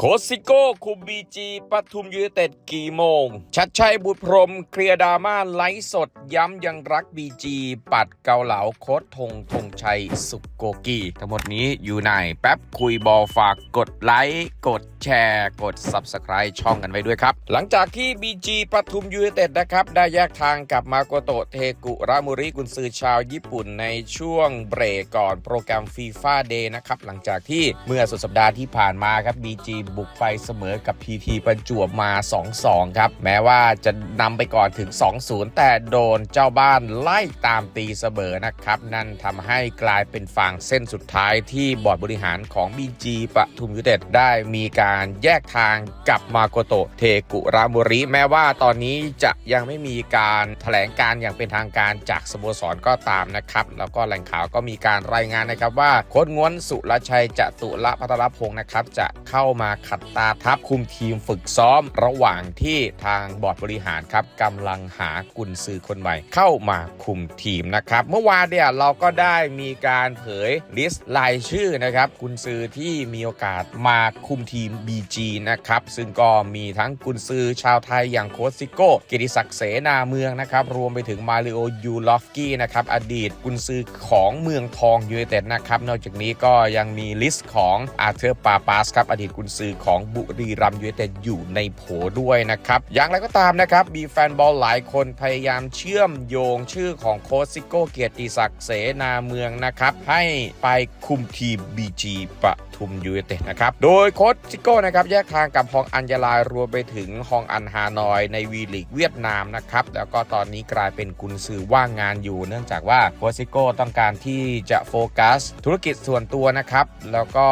โคชซิโก้คุมบีจีปทุมยูไนเต็ดกี่โมง ชัดชัยบุตรพรมเคลียร์ดราม่าไลฟ์สดย้ำยังรักบีจีปัดเกาเหลาโค้ดธงธงชัยสุกโกกีทั้งหมดนี้อยู่ในแป๊บคุยบอลฝากกดไลค์ กดแชร์ กด Subscribe ช่องกันไว้ด้วยครับ หลังจากที่บีจีปทุมยูไนเต็ดนะครับ ได้แยกทางกับมาโกโตเทกุรามุริกุนซือชาวญี่ปุ่นในช่วงเบรกก่อนโปรแกรมฟีฟ่าเดย์นะครับหลังจากที่เมื่อสุดสัปดาห์ที่ผ่านมาครับ BG บุกไปเสมอกับ PT ประจวบมา 2-2 ครับ แม้ว่าจะนำไปก่อนถึง 2-0 แต่โดนเจ้าบ้านไล่ตามตีเสมอนะครับ นั่นทำให้กลายเป็นฝั่งเส้นสุดท้ายที่บอร์ดบริหารของ BG ปทุมยูเต็ดได้มีการแยกทางกับมาโกโตเทกุรามุริ แม้ว่าตอนนี้จะยังไม่มีการแถลงการอย่างเป็นทางการจากสโมสรก็ตามนะครับ แล้วก็แหล่งข่าวก็มีการรายงานนะครับว่าโค้ชง้วนสุรชัยจตุละพัทรพงศ์นะครับจะเข้ามาขัดตาทัพคุมทีมฝึกซ้อม ระหว่างที่ทางบอร์ดบริหารครับกำลังหากุนซือคนใหม่เข้ามาคุมทีมนะครับ เมื่อวานเนี่ยเราก็ได้มีการเผยลิสต์รายชื่อนะครับกุนซือที่มีโอกาสมาคุมทีม BG นะครับซึ่งก็มีทั้งกุนซือชาวไทยอย่างโค้ชซิโก้เกียรติศักดิ์เสนาเมืองนะครับรวมไปถึงมาริโอยูลอฟกี้นะครับอดีตกุนซือของเมืองทองยูไนเต็ดนะครับนอกจากนี้ก็ยังมีลิสต์ของอาเธอร์ปาปาสครับอดีตกุนซือของบุรีรัมย์ยูไนเต็ดอยู่ในโผด้วยนะครับ อย่างไรก็ตามนะครับ มีแฟนบอลหลายคนพยายามเชื่อมโยงชื่อของโค้ชซิโก้เกียรติศักดิ์เสนาเมืองนะครับ ให้ไปคุมทีม BG ป ทุมยูไนเต็ดนะครับ โดยโค้ชซิโก้นะครับแยกทางกับฮองอัญญาลายรวมไปถึงฮองอันฮานอยในวีลีกเวียดนามนะครับ แล้วก็ตอนนี้กลายเป็นกุนซือว่างงานอยู่ เนื่องจากว่าโค้ชซิโก้ต้องการที่จะโฟกัส ธุรกิจส่วนตัวนะครับ แล้วก็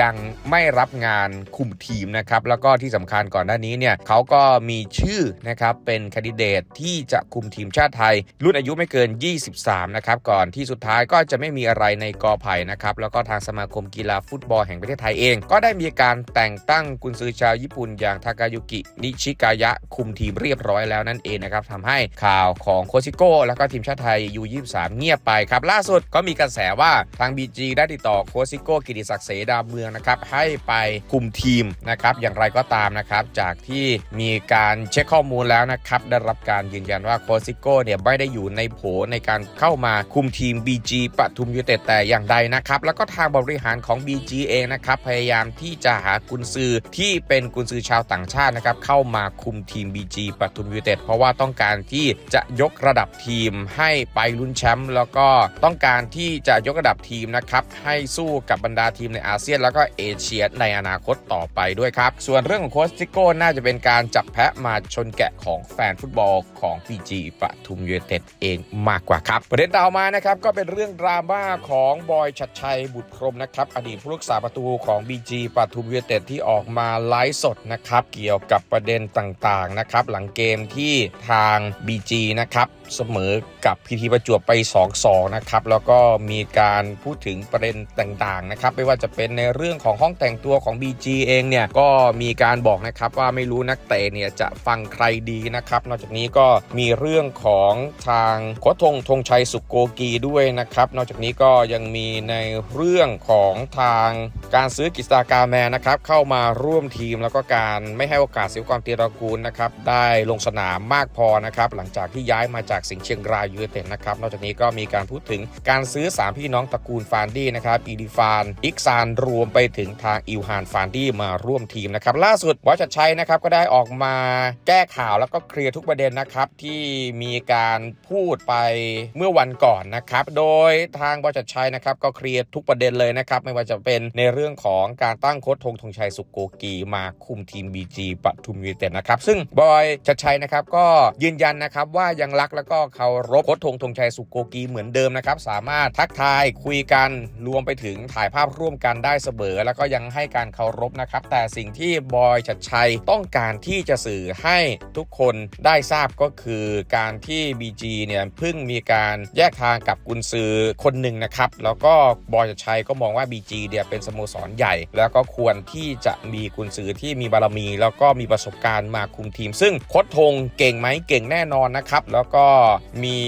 ยังไม่รับงานคุมทีมนะครับ แล้วก็ที่สำคัญก่อนหน้านี้เนี่ยเขาก็มีชื่อนะครับเป็นคนดิเดตที่จะคุมทีมชาติไทย รุ่นอายุไม่เกิน 23 นะครับ ก่อนที่สุดท้ายก็จะไม่มีอะไรในกอไผ่นะครับ แล้วก็ทางสมาคมกีฬาฟุตบอลแห่งประเทศไทยเอง ก็ได้มีการแต่งตั้งกุนซือชาวญี่ปุ่นอย่างทากายุกินิชิกายะคุมทีมเรียบร้อยแล้วนั่นเองนะครับทำให้ข่าวของโคชิโก้แล้วก็ทีมชาติไทยยู23เงียบไปครับล่าสุดก็มีกระแสว่าทาง BG ได้ติดต่อโคชิโก้กิติศักดิ์เสดาเมืองนะครับให้ไปคุมทีมนะครับอย่างไรก็ตามนะครับจากที่มีการเช็คข้อมูลแล้วนะครับได้รับการยืนยันว่าโคชิโก้เนี่ยไม่ได้อยู่ในโผในการเข้ามาคุมทีม BG ปทุมยูเต็ดแต่อย่างใดนะครับแล้วก็ทางบริหารของ BG เองนะครับพยายามที่จะหากุนซือที่เป็นกุนซือชาวต่างชาตินะครับเข้ามาคุมทีม BG ปทุมยูเต็ดเพราะว่าต้องการที่จะยกระดับทีมให้ไปลุ้นแชมป์แล้วก็ต้องการที่จะยกระดับทีมนะครับให้สู้กับบรรดาทีมในอาเซียน แล้วก็เอเชียในอนาคตต่อไปด้วยครับ ส่วนเรื่องของโค้ชซิโก้น่าจะเป็นการจับแพะมาชนแกะของแฟนฟุตบอลของ PG ปทุมยูเต็ดเองมากกว่าครับประเด็นต่อมานะครับก็เป็นเรื่องดราม่าของบอยชัดชัยบุตรพรมนะครับอดีตผู้รักษาประตูของ BG ปทุมยูไนเต็ดที่ออกมาไลฟ์สดนะครับ เกี่ยวกับประเด็นต่างๆนะครับ หลังเกมที่ทาง BG นะครับ เสมอกับพีทีประจวบไป 2-2 นะครับ แล้วก็มีการพูดถึงประเด็นต่างๆนะครับ ไม่ว่าจะเป็นในเรื่องของห้องแต่งตัวของ BG เองเนี่ย ก็มีการบอกนะครับว่าไม่รู้นักเตะเนี่ยจะฟังใครดีนะครับ นอกจากนี้ก็มีเรื่องของทางโคชทงธงชัยสุกโกกีด้วยนะครับ นอกจากนี้ก็ยังมีในเรื่องของทางการซื้อกิตากาแมนนะครับเข้ามาร่วมทีมแล้วก็การไม่ให้โอกาสศิวกรเตียรกูลนะครับได้ลงสนามมากพอนะครับหลังจากที่ย้ายมาจากสิงห์เชียงรายยูไนเต็ดนะครับนอกจากนี้ก็มีการพูดถึงการซื้อ 3 พี่น้องตระกูลฟานดี้นะครับอีดิฟานอิกซานรวมไปถึงทางอิวฮานฟานดี้มาร่วมทีมนะครับล่าสุดวชัดชัยนะครับก็ได้ออกมาแก้ข่าวแล้วก็เคลียร์ทุกประเด็นนะครับที่มีการพูดไปเมื่อวันก่อนนะครับโดยทางบชัดชัยนะครับก็เคลียร์ทุกประเด็นเลยนะครับไม่ว่าจะเป็นในในเรื่องของการตั้งโค้ชธงธงชัยสุกโกกีมาคุมทีม BG ปทุมยูเต็ดนะครับ ซึ่งบอยชัดชัยนะครับก็ยืนยันนะครับว่ายังรักแล้วก็เคารพโค้ชธงธงชัยสุกโกกีเหมือนเดิมนะครับ สามารถทักทายคุยกันรวมไปถึงถ่ายภาพร่วมกันได้เสมอแล้วก็ยังให้การเคารพนะครับ แต่สิ่งที่บอยชัดชัยต้องการที่จะสื่อให้ทุกคนได้ทราบก็คือการที่ BG เนี่ยเพิ่งมีการแยกทางกับกุนซือคนหนึ่งนะครับแล้วก็บอยชัดชัยก็มองว่า BG เนี่ยเป็นสโมสรใหญ่ แล้วก็ควรที่จะมีกุนซือที่มีบารมี แล้วก็มีประสบการณ์มาคุมทีม ซึ่งโค้ชทงเก่งไหมเก่งแน่นอนนะครับ แล้วก็มี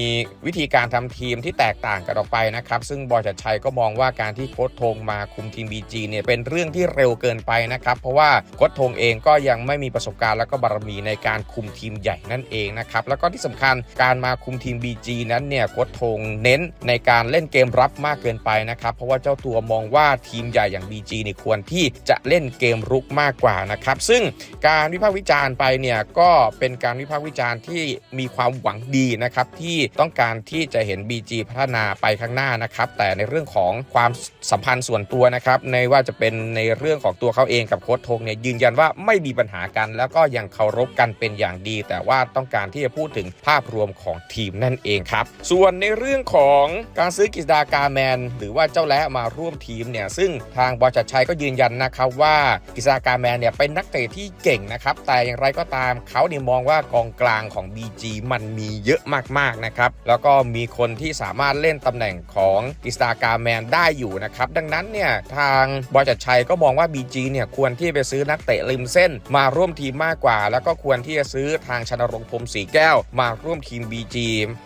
วิธีการทำทีมที่แตกต่างกันออกไปนะครับ ซึ่งบอยชัดชัยก็มองว่าการที่โค้ชทงมาคุมทีม BG เนี่ยเป็นเรื่องที่เร็วเกินไปนะครับ เพราะว่าโค้ชทงเองก็ยังไม่มีประสบการณ์แล้วก็บารมีในการคุมทีมใหญ่นั่นเองนะครับแล้วก็ที่สำคัญการมาคุมทีม BG นั้นเนี่ยโค้ชทงเน้นในการเล่นเกมรับมากเกินไปนะครับเพราะว่าเจ้าตัวมองว่าทีมใหญ่อย่าง BG เนี่ยควรที่จะเล่นเกมรุกมากกว่านะครับ ซึ่งการวิพากษ์วิจารณ์ไปเนี่ยก็เป็นการวิพากษ์วิจารณ์ที่มีความหวังดีนะครับที่ต้องการที่จะเห็น BG พัฒนาไปข้างหน้านะครับ แต่ในเรื่องของความสัมพันธ์ส่วนตัวนะครับในว่าจะเป็นในเรื่องของตัวเขาเองกับโค้ชทงเนี่ยยืนยันว่าไม่มีปัญหากัน แล้วก็ยังเคารพกันเป็นอย่างดี แต่ว่าต้องการที่จะพูดถึงภาพรวมของทีมนั่นเองครับ ส่วนในเรื่องของการซื้อกฤษดากาแมน หรือว่าเจ้าและมาร่วมทีมเนี่ยซึ่งทางบอจัดชัยก็ยืนยันนะครับว่ากฤษดากาแมนเนี่ยเป็นนักเตะที่เก่งนะครับ แต่อย่างไรก็ตามเขาเนี่ยมองว่ากองกลางของ BG มันมีเยอะมากๆนะครับ แล้วก็มีคนที่สามารถเล่นตำแหน่งของกฤษดากาแมนได้อยู่นะครับ ดังนั้นเนี่ยทางบอจัดชัยก็มองว่า BG เนี่ยควรที่ไปซื้อนักเตะริมเส้น มาร่วมทีมมากกว่า แล้วก็ควรที่จะซื้อทางชนรงพรมสีแก้ว มาร่วมทีม BG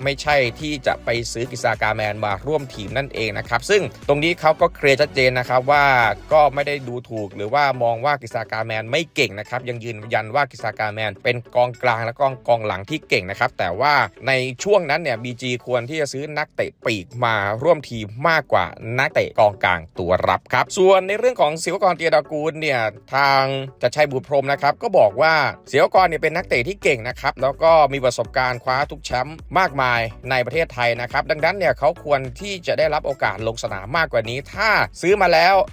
ไม่ใช่ที่จะไปซื้อกฤษดากาแมนมาร่วมทีมนั่นเองนะครับซึ่งตรงนี้เขาก็เคลียร์ชัดเจนนะครับว่าก็ไม่ได้ดูถูก หรือว่ามองว่ากฤษากาแมนไม่เก่งนะครับยังยืนยันว่ากฤษากาแมนเป็นกองกลางและกองกองหลังที่เก่งนะครับแต่ว่าในช่วงนั้นเนี่ย BG ควรที่จะซื้อนักเตะปีกมาร่วมทีมมากกว่านักเตะกองกลางตัวรับครับส่วนในเรื่องของศิวกรเตียดากูลเนี่ยทางจัดชัยบุตรพรมนะครับก็บอกว่าศิวกรเนี่ยเป็นนักเตะที่เก่งนะครับแล้วก็มีประสบการณ์คว้าทุกแชมป์มากมายในประเทศไทยนะครับดังนั้นเนี่ยเขาควรที่จะได้รับโอกาสลงสนามมากกว่านี้ ถ้าซื้อมาแล้ว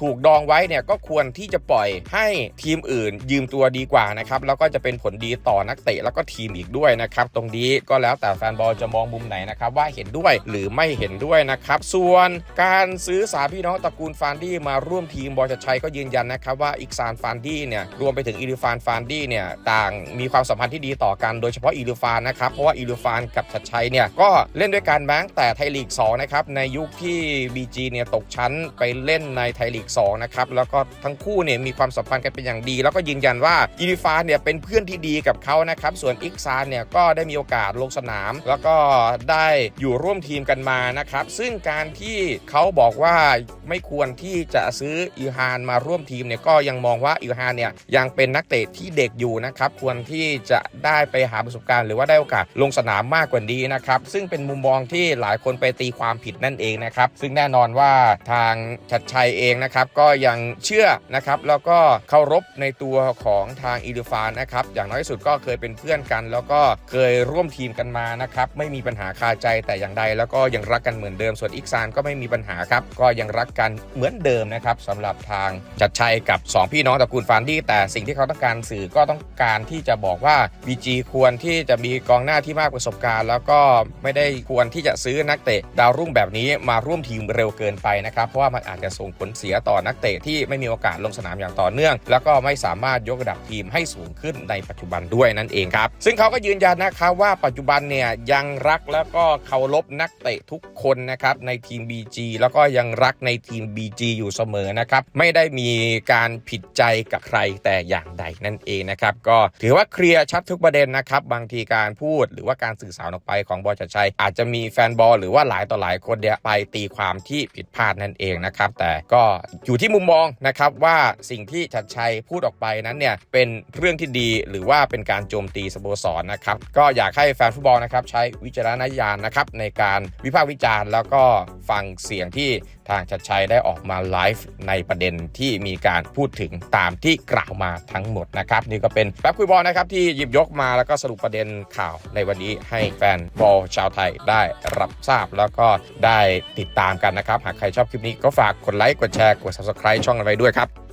ถูกดองไว้เนี่ยก็ควรที่จะปล่อยให้ทีมอื่น ยืมตัวดีกว่านะครับแล้วก็จะเป็นผลดีต่อนักเตะแล้วก็ทีมอีกด้วยนะครับตรงนี้ก็แล้วแต่แฟนบอลจะมองมุมไหนนะครับว่าเห็นด้วยหรือไม่เห็นด้วยนะครับส่วนการซื้อสาพี่น้องตระกูลฟานดี้มาร่วมทีมบอลชัยก็ยืนยันนะครับว่าอีกซานฟานดี้เนี่ยรวมไปถึงอีลิฟานฟานดี้เนี่ยต่างมีความสัมพันธ์ที่ดีต่อกันโดยเฉพาะอีลิฟานนะครับเพราะว่าอีลิฟานกับชัดชัยเนี่ยก็เล่นด้วยกันแม้แต่ไทยลีก2นะครับในยุคที่ BG เนี่ยตกชั้นไปเล่นในไทยลีก2 นะครับ แล้วก็ทั้งคู่เนี่ยมีความสัมพันธ์กันเป็นอย่างดี แล้วก็ยืนยันว่าอีลิฟานเนี่ยเป็นเพื่อนที่ดีกับเขานะครับ ส่วนอิกซานเนี่ยก็ได้มีโอกาสลงสนาม แล้วก็ได้อยู่ร่วมทีมกันมานะครับ ซึ่งการที่เขาบอกว่าไม่ควรที่จะซื้ออิฮานมาร่วมทีมเนี่ยก็ยังมองว่าอิฮานเนี่ยยังเป็นนักเตะที่เด็กอยู่นะครับ ควรที่จะได้ไปหาประสบการณ์หรือว่าได้โอกาสลงสนามมากกว่านี้นะครับ ซึ่งเป็นมุมมองที่หลายคนไปตีความผิดนั่นเองนะครับ ซึ่งแน่นอนว่าทางชัดชัยเองนะครับครับก็ยังเชื่อนะครับแล้วก็เคารพในตัวของทางอิลิฟานนะครับอย่างน้อยที่สุดก็เคยเป็นเพื่อนกัน แล้วก็เคยร่วมทีมกันมานะครับไม่มีปัญหาคาใจแต่อย่างใด แล้วก็ยังรักกันเหมือนเดิมส่วนอิกซานก็ไม่มีปัญหาครับก็ยังรักกันเหมือนเดิมนะครับสำหรับทางจัดชัยกับ 2 พี่น้องตระกูลฟานดี้แต่สิ่งที่เขาต้องการสื่อก็ต้องการที่จะบอกว่า BG ควรที่จะมีกองหน้าที่มากประสบการณ์ แล้วก็ไม่ได้ควรที่จะซื้อนักเตะดาวรุ่งแบบนี้มาร่วมทีมเร็วเกินไปนะครับ เพราะว่ามันอาจจะส่งผลเสียต่อนักเตะที่ไม่มีโอกาสลงสนามอย่างต่อเนื่อง แล้วก็ไม่สามารถยกระดับทีมให้สูงขึ้นในปัจจุบันด้วยนั่นเองครับ ซึ่งเขาก็ยืนยันนะครับว่าปัจจุบันเนี่ยยังรักแล้วก็เคารพนักเตะทุกคนนะครับในทีม BG แล้วก็ยังรักในทีม BG อยู่เสมอนะครับไม่ได้มีการผิดใจกับใครแต่อย่างใดนั่นเองนะครับก็ถือว่าเคลียร์ชัดทุกประเด็นนะครับบางทีการพูดหรือว่าการสื่อสารออกไปของบอลจัดชัย อาจจะมีแฟนบอลหรือว่าหลายต่อหลายคนเนี่ยไปตีความที่ผิดพลาดนั่นเองนะครับแต่ก็อยู่ที่มุมมองนะครับว่าสิ่งที่ชัดชัยพูดออกไปนั้นเนี่ยเป็นเรื่องที่ดีหรือว่าเป็นการโจมตีสโมสรนะครับก็อยากให้แฟนฟุตบอลนะครับใช้วิจารณญาณนะครับในการวิพากษ์วิจารณ์ แล้วก็ฟังเสียงที่ทางชัดชัยได้ออกมาไลฟ์ในประเด็นที่มีการพูดถึงตามที่กล่าวมาทั้งหมดนะครับนี่ก็เป็นแป๊บคุยบอลนะครับที่หยิบยกมาแล้วก็สรุปประเด็นข่าวในวันนี้ให้แฟนบอลชาวไทยได้รับทราบแล้วก็ได้ติดตามกันนะครับ หากใครชอบคลิปนี้ก็ฝากกดไลค์กดแชร์กด subscribe ช่องเราไว้ด้วยครับ